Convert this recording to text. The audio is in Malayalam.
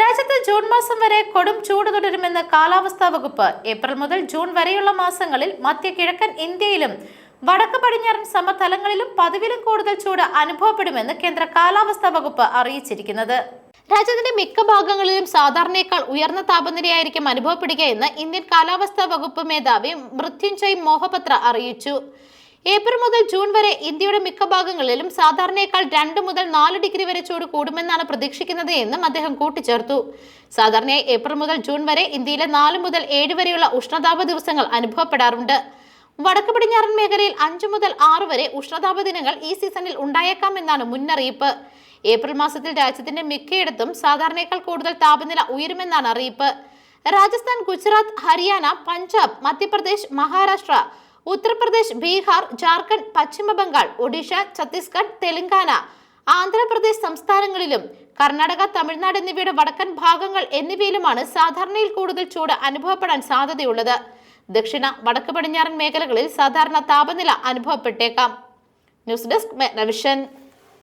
രാജ്യത്ത് ജൂൺ മാസം വരെ കൊടും ചൂട് തുടരുമെന്ന് കാലാവസ്ഥാ വകുപ്പ് ഏപ്രിൽ മുതൽ ജൂൺ വരെയുള്ള മാസങ്ങളിൽ മധ്യ കിഴക്കൻ ഇന്ത്യയിലും വടക്ക് പടിഞ്ഞാറൻ സമതലങ്ങളിലും പതിവിലും കൂടുതൽ ചൂട് അനുഭവപ്പെടുമെന്ന് കേന്ദ്ര കാലാവസ്ഥാ വകുപ്പ് അറിയിച്ചിരിക്കുന്നത്. രാജ്യത്തിന്റെ മിക്ക ഭാഗങ്ങളിലും സാധാരണയേക്കാൾ ഉയർന്ന താപനിലയായിരിക്കും അനുഭവപ്പെടുകയെന്ന് ഇന്ത്യൻ കാലാവസ്ഥാ വകുപ്പ് മേധാവി മൃത്യുഞ്ജയ് മോഹപത്ര അറിയിച്ചു. ഏപ്രിൽ മുതൽ ജൂൺ വരെ ഇന്ത്യയുടെ മിക്ക ഭാഗങ്ങളിലും സാധാരണയേക്കാൾ രണ്ട് മുതൽ നാല് ഡിഗ്രി വരെ ചൂട് കൂടുമെന്നാണ് പ്രതീക്ഷിക്കുന്നത് എന്നും അദ്ദേഹം കൂട്ടിച്ചേർത്തു. സാധാരണയായി ഏപ്രിൽ മുതൽ ജൂൺ വരെ ഇന്ത്യയിലെ നാല് മുതൽ ഏഴ് വരെയുള്ള ഉഷ്ണതാപ ദിവസങ്ങൾ അനുഭവപ്പെടാറുണ്ട്. വടക്ക് പടിഞ്ഞാറൻ മേഖലയിൽ അഞ്ചു മുതൽ ആറ് വരെ ഉഷ്ണതാപ ദിനങ്ങൾ ഈ സീസണിൽ ഉണ്ടായേക്കാമെന്നാണ് മുന്നറിയിപ്പ്. ഏപ്രിൽ മാസത്തിൽ രാജ്യത്തിന്റെ മിക്കയിടത്തും സാധാരണയേക്കാൾ കൂടുതൽ താപനില ഉയരുമെന്നാണ് അറിയിപ്പ്. രാജസ്ഥാൻ ഗുജറാത്ത് ഹരിയാന പഞ്ചാബ് മധ്യപ്രദേശ് മഹാരാഷ്ട്ര ഉത്തർപ്രദേശ് ബീഹാർ ജാർഖണ്ഡ് പശ്ചിമ ബംഗാൾ ഒഡീഷ ഛത്തീസ്ഗഡ് തെലങ്കാന ആന്ധ്രാപ്രദേശ് സംസ്ഥാനങ്ങളിലും കർണാടക തമിഴ്നാട് എന്നിവയുടെ വടക്കൻ ഭാഗങ്ങൾ എന്നിവയിലുമാണ് സാധാരണയിൽ കൂടുതൽ ചൂട് അനുഭവപ്പെടാൻ സാധ്യതയുള്ളത്. ദക്ഷിണ വടക്ക് പടിഞ്ഞാറൻ മേഖലകളിൽ സാധാരണ താപനില അനുഭവപ്പെട്ടേക്കാം. News desk Magna Vision.